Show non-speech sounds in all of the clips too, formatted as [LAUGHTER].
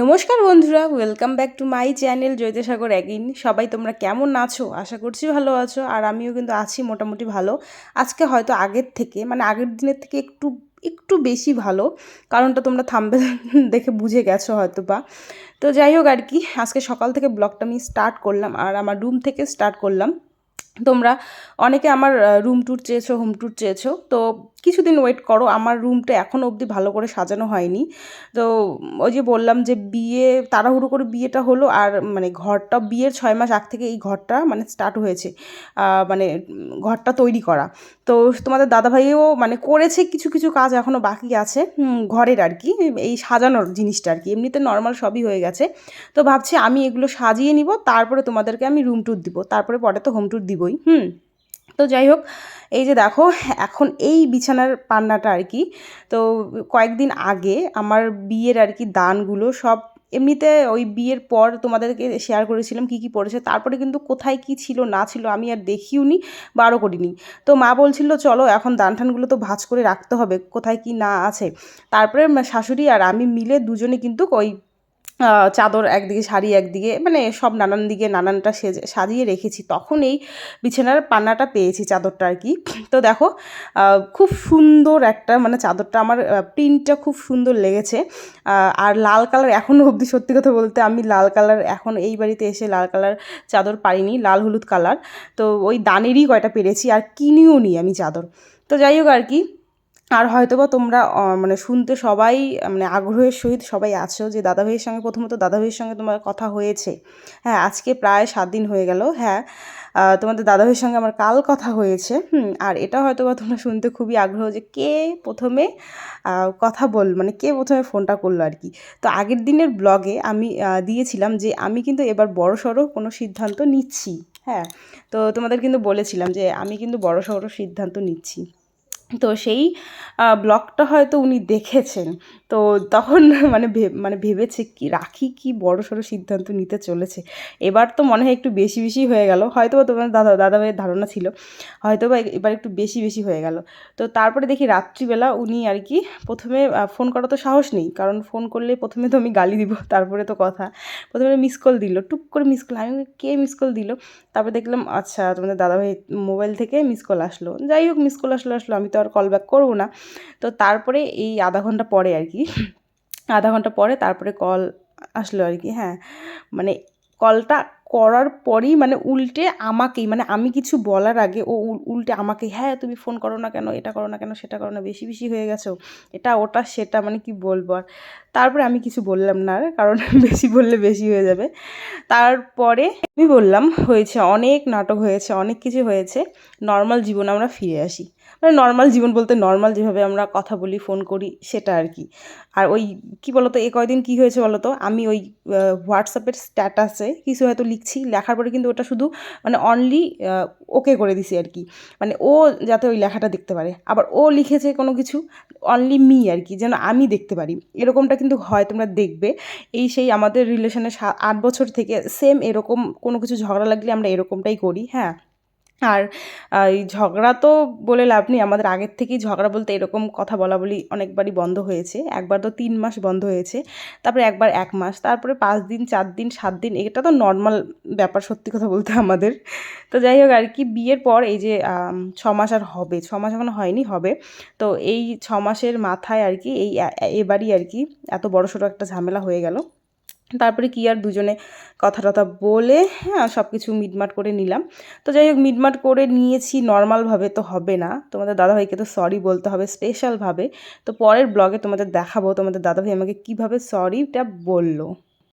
নমস্কার বন্ধুরা welcome back to my channel জয়তেসাগর একইন সবাই তোমরা কেমন আছো? আশা করছি ভালো আছো, আর আমিও কিন্তু আছি মোটামুটি ভালো। আজকে হয়তো আগের থেকে মানে আগের দিনের থেকে একটু একটু বেশি ভালো, কারণটা তোমরা থামবে [LAUGHS] দেখে বুঝে গেছো হয়তো বা তো যাই হোক আর কি, আজকে সকাল থেকে ব্লগটা আমি স্টার্ট করলাম, আর আমার রুম থেকে স্টার্ট করলাম। তোমরা অনেকে আমার রুম ট্যুর চেয়েছো হোম ট্যুর চেয়েছো, তো কিছুদিন ওয়েট করো, আমার রুমটা এখনও অবধি ভালো করে সাজানো হয়নি। তো ওই যে বললাম যে বিয়ে, তাড়াহুড়ো করে বিয়েটা হলো আর মানে ঘরটা, বিয়ের ছয় মাস আগ থেকে এই ঘরটা মানে স্টার্ট হয়েছে মানে ঘরটা তৈরি করা। তো তোমাদের দাদাভাইও মানে করেছে কিছু কিছু কাজ এখনও বাকি আছে ঘরের আর কি, এই সাজানোর জিনিসটা আর কি। এমনিতে নর্মাল সবই হয়ে গেছে। তো ভাবছি আমি এগুলো সাজিয়ে নিব, তারপরে তোমাদেরকে আমি রুম ট্যুর দিব, তারপরে পরে তো হোম ট্যুর দিবই, হুম। তো যাই হোক, এই যে দেখো, এখন এই বিছানার পান্নাটা আর কি, তো কয়েকদিন আগে আমার বিয়ের আর কি দানগুলো সব এমনিতে ওই বিয়ের পর তোমাদেরকে শেয়ার করেছিলাম কি কি পড়েছে, তারপরে কিন্তু কোথায় কি ছিল না ছিল আমি আর দেখিও নি বা আরও করিনি। তো মা বলছিল, চলো এখন দান টানগুলো তো ভাজ করে রাখতে হবে, কোথায় কি না আছে। তারপরে শাশুড়ি আর আমি মিলে দুজনে কিন্তু ওই চাদর একদিকে, শাড়ি একদিকে মানে সব নানান দিকে নানানটা সেজে, সাজিয়ে রেখেছি। তখন এই বিছানার পান্নাটা পেয়েছি চাদরটা আর কি। তো দেখো খুব সুন্দর একটা মানে চাদরটা আমার প্রিন্টটা খুব সুন্দর লেগেছে। আর লাল কালার এখনও অবধি সত্যি কথা বলতে আমি লাল কালার এখন এই বাড়িতে এসে লাল কালার চাদর পাইনি লাল হলুদ কালার। তো ওই দানেরই কয়টা পেরেছি আর কিনিও নি আমি চাদর। তো যাই হোক আর কি আর হয়তো বা তোমরা মানে শুনতে সবাই মানে আগ্রহের সহিত সবাই আছো যে দাদাভাইয়ের সঙ্গে প্রথমত দাদাভাইয়ের সঙ্গে তোমার কথা হয়েছে। হ্যাঁ আজকে প্রায় সাত দিন হয়ে গেল। হ্যাঁ তোমাদের দাদাভাইয়ের সঙ্গে আমার কাল কথা হয়েছে। আর এটা হয়তো বা তোমরা শুনতে খুবই আগ্রহ যে কে প্রথমে কথা বল মানে কে প্রথমে ফোনটা করল আর কি। তো আগের দিনের ব্লগে আমি দিয়েছিলাম যে আমি কিন্তু এবার বড় সড়ো কোনো সিদ্ধান্ত নিচ্ছি। হ্যাঁ তো তোমাদের কিন্তু বলেছিলাম যে আমি কিন্তু বড় সড়ো সিদ্ধান্ত নিচ্ছি। তো সেই ব্লগটা হয়তো উনি দেখেছেন। তো তখন [LAUGHS] মানে মানে ভেবেছে কি, রাখি কি বড় সড়ো সিদ্ধান্ত নিতে চলেছে। এবার তো মনে হয় একটু বেশি বেশি হয়ে গেল। হয়তো বা তোমার দাদা দাদা ভাইয়ের ধারণা ছিল। হয়তো বা এবার একটু বেশি বেশি হয়ে গেল। তো তারপরে দেখি রাত্রিবেলা উনি আর কি প্রথমে ফোন করা তো সাহস নেই। কারণ ফোন করলে প্রথমে তো আমি গালি দিব, তারপরে তো কথা। প্রথমে মিস কল দিল, টুক করে মিস কল আমি কে মিস কল দিল? তারপরে দেখলাম আচ্ছা তোমাদের দাদাভাই মোবাইল থেকে মিস কল আসলো। যাই হোক মিস কল আসলো আসলো, আমি তো আর কল ব্যাক করব না। তো তারপরে এই আধা ঘণ্টা পরে আর কি, আধা ঘণ্টা পরে তারপরে কল আসলো আর কি হ্যাঁ। মানে কলটা করার পরই মানে উল্টে আমাকেই মানে আমি কিছু বলার আগে ও উল্টে আমাকে হ্যাঁ তুমি ফোন করো না কেন, এটা করো না কেন, সেটা করো না, বেশি বেশি হয়ে গেছো, এটা, ওটা, সেটা মানে কি বলব আর? তারপরে আমি কিছু বললাম না কারণ [LAUGHS] বেশি বললে বেশি হয়ে যাবে। তারপরে আমি বললাম, হয়েছে, অনেক নাটক হয়েছে, অনেক কিছু হয়েছে নর্মাল জীবন আমরা ফিরে আসি। মানে নর্মাল জীবন বলতে নর্মাল যেভাবে আমরা কথা বলি ফোন করি, সেটা আর কি। আর ওই কি বলতো, এ কয়দিন কী হয়েছে বলতো, আমি ওই হোয়াটসঅ্যাপের স্ট্যাটাসে কিছু হয়তো লিখছি, লেখার পরে কিন্তু ওটা শুধু মানে অনলি ওকে করে দিছি আর কি। মানে ও যাতে ওই লেখাটা দেখতে পারে। আবার ও লিখেছে কোনো কিছু অনলি মি আর কি, যেন আমি দেখতে পারি। এরকমটা কিন্তু হয়, তোমরা দেখবে। এই সেই আমাদের রিলেশনের আট বছর থেকে সেম এরকম কোনো কিছু ঝগড়া লাগলে আমরা এরকমটাই করি হ্যাঁ। আর এই ঝগড়া তো বলে লাভ নেই। আমাদের আগের থেকেই ঝগড়া বলতে এরকম কথা বলা বলি অনেকবারই বন্ধ হয়েছে। একবার তো তিন মাস বন্ধ হয়েছে, তারপরে একবার এক মাস, তারপরে পাঁচ দিন, চার দিন, সাত দিন, এটা তো নর্মাল ব্যাপার সত্যি কথা বলতে আমাদের। তো যাই হোক, আর কি বিয়ের পর এই যে ছ মাস আর হবে, ছ মাস এখন হয়নি, হবে। তো এই ছ মাসের মাথায় আর কি এই এবারই আর কি এত বড় সড়ো একটা ঝামেলা হয়ে গেল। তারপরে কি আর দুজনে কথা টথা বলে হ্যাঁ সব কিছু মিটমাট করে নিলাম। তো যাই হোক, মিটমাট করে নিয়েছি, নর্মালভাবে তো হবে না। তোমাদের দাদাভাইকে তো সরি বলতে হবে স্পেশালভাবে তো পরের ব্লগে তোমাদের দেখাবো, তোমাদের দাদাভাই আমাকে কীভাবে সরিটা বলল।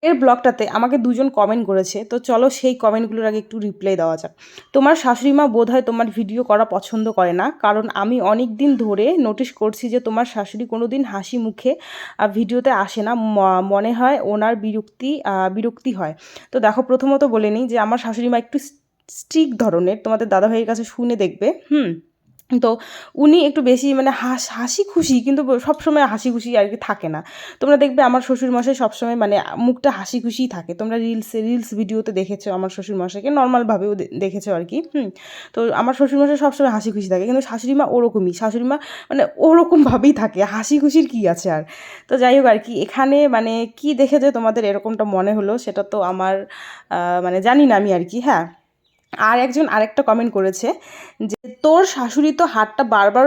এর ব্লগটাতে আমাকে দুজন কমেন্ট করেছে। তো চলো সেই কমেন্টগুলোর আগে একটু রিপ্লাই দেওয়া যাক। তোমার শাশুড়ি মা বোধ হয় তোমার ভিডিও করা পছন্দ করে না, কারণ আমি অনেক দিন ধরে নোটিশ করছি যে তোমার শাশুড়ি কোনো দিন হাসি মুখে ভিডিওতে আসে না। মনে হয় ওনার বিরক্তি বিরক্তি হয়। তো দেখো প্রথমত বলে নিই যে আমার শাশুড়ি মা একটু স্ট্রিক ধরনের। তোমাদের দাদাভাইয়ের কাছে শুনে দেখবে। হুম? তো উনি একটু বেশি মানে হাস, হাসি খুশি, কিন্তু সবসময় হাসি খুশি আর কি থাকে না। তোমরা দেখবে আমার শ্বশুরমশাই সবসময় মানে মুখটা হাসি খুশিই থাকে। তোমরা রিলসে রিলস ভিডিওতে দেখেছ আমার শ্বশুরমশাইকে নর্মালভাবেও দেখেছ আর কি, হুম? তো আমার শ্বশুরমশাই সবসময় হাসি খুশি থাকে, কিন্তু শাশুড়ি মা ওরকমই। শাশুড়ি মা মানে ওরকমভাবেই থাকে, হাসি খুশির কী আছে আর? তো যাই হোক আর কি, এখানে মানে কি দেখেছে তোমাদের এরকমটা মনে হলো, সেটা তো আমার মানে জানি না আমি আর কি হ্যাঁ? আর একজন আরেকটা কমেন্ট করেছে যে, তোর শাশুড়ি তো হাতটা বারবার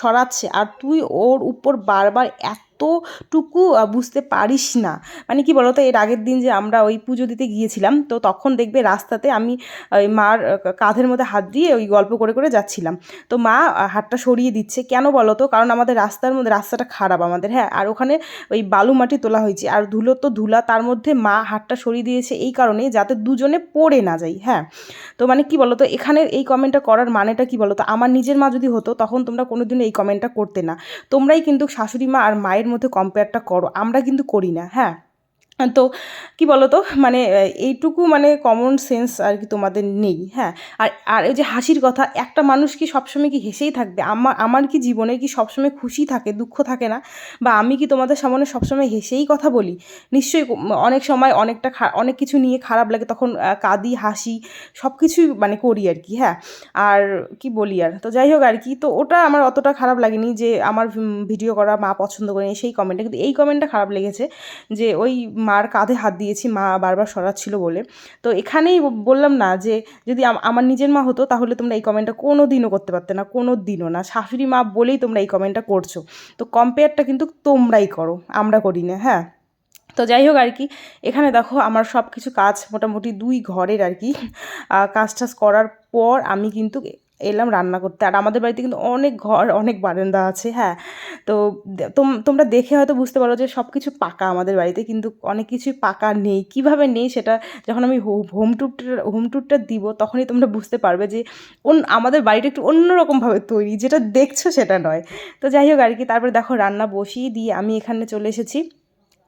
সরাচ্ছে, আর তুই ওর উপর বারবার এত এতটুকু বুঝতে পারিস না। মানে কি বলতো, এর আগের দিন যে আমরা ওই পুজো দিতে গিয়েছিলাম, তো তখন দেখবে রাস্তাতে আমি ওই মার কাঁধের মধ্যে হাত দিয়ে ওই গল্প করে করে যাচ্ছিলাম। তো মা হাতটা সরিয়ে দিচ্ছে। কেন বলো তো কারণ আমাদের রাস্তার মধ্যে, রাস্তাটা খারাপ আমাদের হ্যাঁ? আর ওখানে ওই বালু মাটি তোলা হয়েছে। আর ধুলো তো ধুলা, তার মধ্যে মা হাতটা সরিয়ে দিয়েছে এই কারণে যাতে দুজনে পড়ে না যাই হ্যাঁ? তো মানে কি বলতো এখানে এই কমেন্টটা করার মানেটা কি বলতো, আমার নিজের মা যদি হতো, তখন তোমরা কোনোদিনও এই কমেন্টটা করতে না। তোমরাই কিন্তু শাশুড়ি মা আর মায়ের মধ্যে কম্পেয়ারটা করো। আমরা কিন্তু করি না হ্যাঁ? তো কি বলো তো মানে এইটুকু মানে কমন সেন্স আর কি তোমাদের নেই হ্যাঁ? আর আর এই যে হাসির কথা, একটা মানুষ কি সবসময় কি হেসেই থাকবে? আমার আমার কি জীবনে কি সবসময় খুশি থাকে, দুঃখ থাকে না? বা আমি কি তোমাদের সামনে সবসময় হেসেই কথা বলি? নিশ্চয়ই অনেক সময় অনেকটা অনেক কিছু নিয়ে খারাপ লাগে, তখন কাঁদি, হাসি সব কিছুই মানে করি আর কি হ্যাঁ? আর কি বলি আর? তো যাই হোক আর কি, তো ওটা আমার অতটা খারাপ লাগেনি যে আমার ভিডিও করা মা পছন্দ করেনি সেই কমেন্টটা কিন্তু এই কমেন্টটা খারাপ লেগেছে যে ওই মার কাঁধে হাত দিয়েছি, মা বারবার সরাচ্ছিল বলে। তো এখানেই বললাম না যে, যদি আমার নিজের মা হতো তাহলে তোমরা এই কমেন্টটা কোনো দিনও করতে পারতে না কোনো দিনও না। শাশুড়ি মা বলেই তোমরা এই কমেন্টটা করছ। তো কম্পেয়ারটা কিন্তু তোমরাই করো, আমরা করি না হ্যাঁ? তো যাই হোক আর কি, এখানে দেখো আমার সব কিছু কাজ মোটামুটি দুই ঘরের আর কি। কাজ টাজ করার পর আমি কিন্তু এলাম রান্না করতে। আর আমাদের বাড়িতে কিন্তু অনেক ঘর, অনেক বারান্দা আছে হ্যাঁ। তো তোমরা দেখে হয়তো বুঝতে পারো যে সব কিছু পাকা আমাদের বাড়িতে, কিন্তু অনেক কিছুই পাকা নেই। কীভাবে নেই সেটা যখন আমি হোম ট্যুরটা হোম ট্যুরটা দিব, তখনই তোমরা বুঝতে পারবে যে আমাদের বাড়িটা একটু অন্যরকমভাবে তৈরি। যেটা দেখছ সেটা নয়। তো যাই হোক আর কি, তারপরে দেখো রান্না বসিয়ে দিয়ে আমি এখানে চলে এসেছি।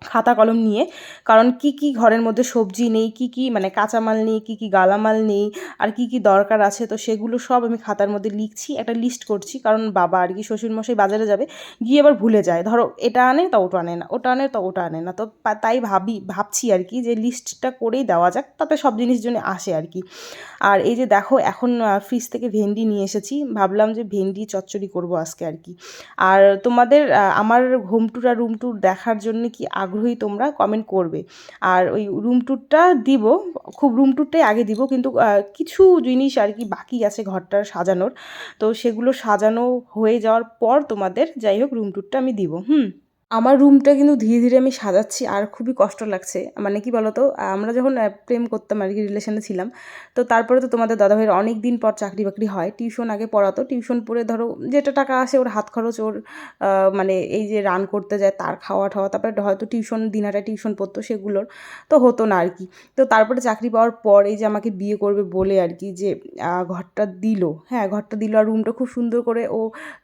খাতা কলম নিয়ে। কারণ কি কি ঘরের মধ্যে সবজি নেই, কি কি মানে কাঁচামাল নেই, কি কি গালামাল নেই, আর কি কি দরকার আছে, তো সেগুলো সব আমি খাতার মধ্যে লিখছি, একটা লিস্ট করছি। কারণ বাবা আর কি শ্বশুরমশাই বাজারে যাবে, গিয়ে আবার ভুলে যায়। ধরো এটা আনে তা ওটা আনে না, ওটা আনে তো ওটা আনে না। তো তাই ভাবি, ভাবছি আর কি যে লিস্টটা করেই দেওয়া যাক, তাতে সব জিনিস জন্য আসে আর কি। আর এই যে দেখো, এখন ফ্রিজ থেকে ভেন্ডি নিয়ে এসেছি। ভাবলাম যে ভেন্ডি চচ্চড়ি করব আজকে আর কি। আর তোমাদের আমার হোম ট্যুর আর রুম ট্যুর দেখার জন্য কি আগ্রহী তোমরা কমেন্ট করবে। আর ওই রুম ট্যুরটা দিব, খুব রুম ট্যুরটাই আগে দিব কিন্তু কিছু জিনিস আর কি বাকি আছে ঘরটার সাজানোর। তো সেগুলো সাজানো হয়ে যাওয়ার পর তোমাদের যাই হোক রুম ট্যুরটা আমি দিব, হুম? আমার রুমটা কিন্তু ধীরে ধীরে আমি সাজাচ্ছি আর খুবই কষ্ট লাগছে। মানে কি বলতো? আমরা যখন প্রেম করতাম আর কি রিলেশনে ছিলাম, তো তারপরে তো তোমাদের দাদাভাইয়ের অনেক দিন পর চাকরি বাকরি হয়। টিউশন আগে পড়াতো টিউশন পড়ে ধরো যেটা টাকা আসে ওর হাত খরচ, ওর মানে এই যে রান করতে যায়, তার খাওয়া ঠাওয়া, তারপরে হয়তো টিউশন দিনাটা টিউশন পড়তো সেগুলোর, তো হতো না আর কি। তো তারপরে চাকরি পাওয়ার পর এই যে আমাকে বিয়ে করবে বলে আর কি যে ঘরটা দিল হ্যাঁ ঘরটা দিল আর রুমটা খুব সুন্দর করে ও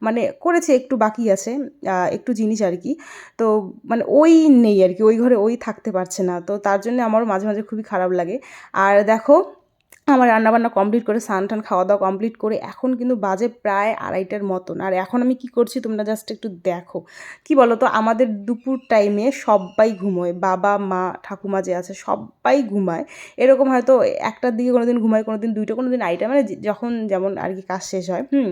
মানে করেছে, একটু বাকি আছে একটু জিনিস আর কি। তো মানে ওই নেই আর কি, ওই ঘরে ওই থাকতে পারছে না। তো তার জন্য আমারও মাঝে মাঝে খুবই খারাপ লাগে। আর দেখো আমার রান্নাবান্না কমপ্লিট করে, স্নান টান খাওয়া দাওয়া কমপ্লিট করে, এখন কিন্তু বাজে প্রায় আড়াইটার মতন। আর এখন আমি কি করছি তোমরা জাস্ট একটু দেখো। কি বলো তো আমাদের দুপুর টাইমে সবাই ঘুমোয়। বাবা, মা, ঠাকুমা যে আছে সবাই ঘুমায়। এরকম হয়তো একটার দিকে কোনো দিন ঘুমায় কোনো দিন দুইটা কোনো দিন আড়াইটা। মানে যখন যেমন আর কি কাজ শেষ হয়, হুম?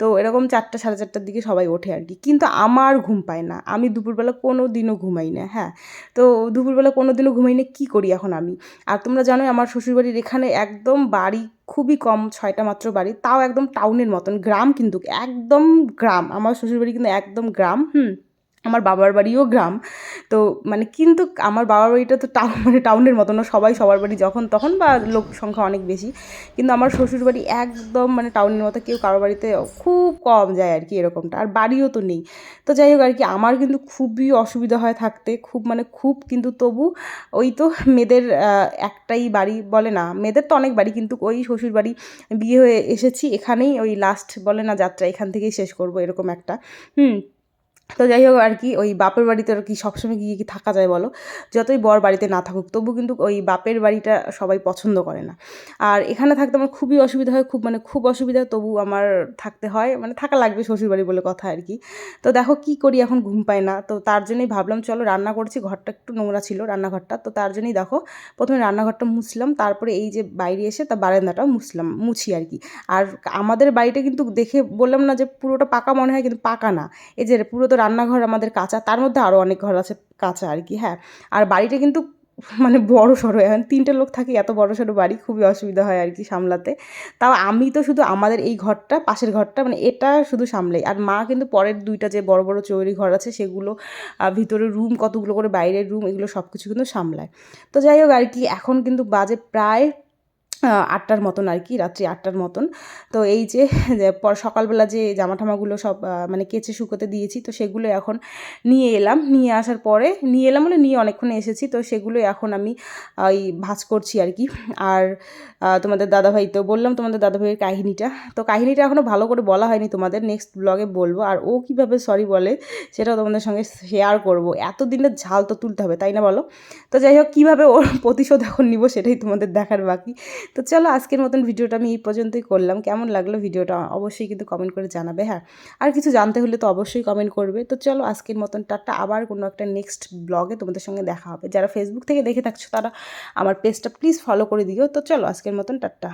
তো এরকম চারটা, সাড়ে চারটার দিকে সবাই ওঠে আর কি। কিন্তু আমার ঘুম পায় না। আমি দুপুরবেলা কোনো দিনও ঘুমাই না হ্যাঁ? তো দুপুরবেলা কোনো দিনও ঘুমাই না, কী করি এখন আমি? আর তোমরা জানোই আমার শ্বশুরবাড়ির এখানে একদম একদম বাড়ি খুবই কম, ছয়টা মাত্র বাড়ি, তাও একদম টাউনের মতন, গ্রাম কিন্তু, একদম গ্রাম, আমার শ্বশুরবাড়ি কিন্তু একদম গ্রাম, হুম। আমার বাবার বাড়িও গ্রাম। তো মানে কিন্তু আমার বাবার বাড়িটা তো টাউন মানে টাউনের মতো না, সবাই সবার বাড়ি যখন তখন বা লোক সংখ্যা অনেক বেশি। কিন্তু আমার শ্বশুর বাড়ি একদম মানে টাউনের মতো, কেউ কারোর বাড়িতে খুব কম যায় আর কি এরকমটা, আর বাড়িও তো নেই। তো যাই হোক আর কি, আমার কিন্তু খুবই অসুবিধা হয় থাকতে, খুব মানে খুব কিন্তু তবু ওই তো মেয়েদের একটাই বাড়ি বলে না, মেয়েদের তো অনেক বাড়ি, কিন্তু ওই শ্বশুর বাড়ি বিয়ে হয়ে এসেছি, এখানেই ওই লাস্ট বলে না যাত্রা, এখান থেকেই শেষ করব, এরকম একটা। হুম তো যাই হোক আর কি, ওই বাপের বাড়িতে আর কি সবসময় গিয়ে কি থাকা যায় বলো? যতই বর বাড়িতে না থাকুক, তবু কিন্তু ওই বাপের বাড়িটা সবাই পছন্দ করে না। আর এখানে থাকতে আমার খুবই অসুবিধা হয়, খুব মানে খুব অসুবিধা, তবু আমার থাকতে হয় মানে থাকা লাগবে শ্বশুর বাড়ি বলে কথা আর কি। তো দেখো কি করি এখন, ঘুম পায় না। তো তার জন্যই ভাবলাম, চলো রান্না করছি, ঘরটা একটু নোংরা ছিল রান্নাঘরটা, তো তার জন্যই দেখো প্রথমে রান্নাঘরটা মুছলাম, তারপরে এই যে বাইরে এসে তা বারান্দাটাও মুছলাম, মুছি আর কি। আর আমাদের বাড়িটা কিন্তু দেখে বললাম না যে পুরোটা পাকা মনে হয়, কিন্তু পাকা না। এই যে পুরো তো রান্নাঘর আমাদের কাঁচা, তার মধ্যে আরও অনেক ঘর আছে কাঁচা আর কি হ্যাঁ। আর বাড়িটা কিন্তু মানে বড় সড়ো, এখন তিনটে লোক থাকি, এত বড় সড়ো বাড়ি, খুবই অসুবিধা হয় আর কি সামলাতে। তাও আমি তো শুধু আমাদের এই ঘরটা, পাশের ঘরটা মানে এটা শুধু সামলাই। আর মা কিন্তু পরের দুইটা যে বড় বড় চৌরি ঘর আছে, সেগুলো ভিতরে রুম, কতগুলো করে বাইরের রুম, এগুলো সব কিছু কিন্তু সামলায়। তো যাই হোক আর কি, এখন কিন্তু বাজে প্রায় আটটার মতন আর কি, রাত্রি আটটার মতন। তো এই যে পর সকালবেলা যে জামা ঠামাগুলো সব মানে কেচে শুকোতে দিয়েছি, তো সেগুলো এখন নিয়ে এলাম। নিয়ে আসার পরে, নিয়ে এলাম মানে নিয়ে অনেকক্ষণ এসেছি, তো সেগুলো এখন আমি ওই ভাজ করছি আর কি। আর তোমাদের দাদাভাই তো বললাম, তোমাদের দাদাভাইয়ের কাহিনিটা। তো কাহিনিটা এখনও ভালো করে বলা হয়নি তোমাদের নেক্সট ব্লগে বলব। আর ও কীভাবে সরি বলে, সেটাও তোমাদের সঙ্গে শেয়ার করব। এত দিনের ঝাল তো তুলতে হবে, তাই না বলো? তো যাই হোক, কীভাবে ওর প্রতিশোধ এখন নিব, সেটাই তোমাদের দেখার বাকি। তো চলো আজকের মতন ভিডিওটা আমি এই পর্যন্তই করলাম। কেমন লাগল ভিডিওটা অবশ্যই কিন্তু কমেন্ট করে জানাবে হ্যাঁ। আর কিছু জানতে হলে তো অবশ্যই কমেন্ট করবে। তো চলো আজকের মতন টাটা, আবার কোনো একটা নেক্সট ব্লগে তোমাদের সঙ্গে দেখা হবে। যারা ফেসবুক থেকে দেখে থাকছো তারা আমার পেজটা প্লিজ ফলো করে দিও। তো চলো আজকের মতন টাটা।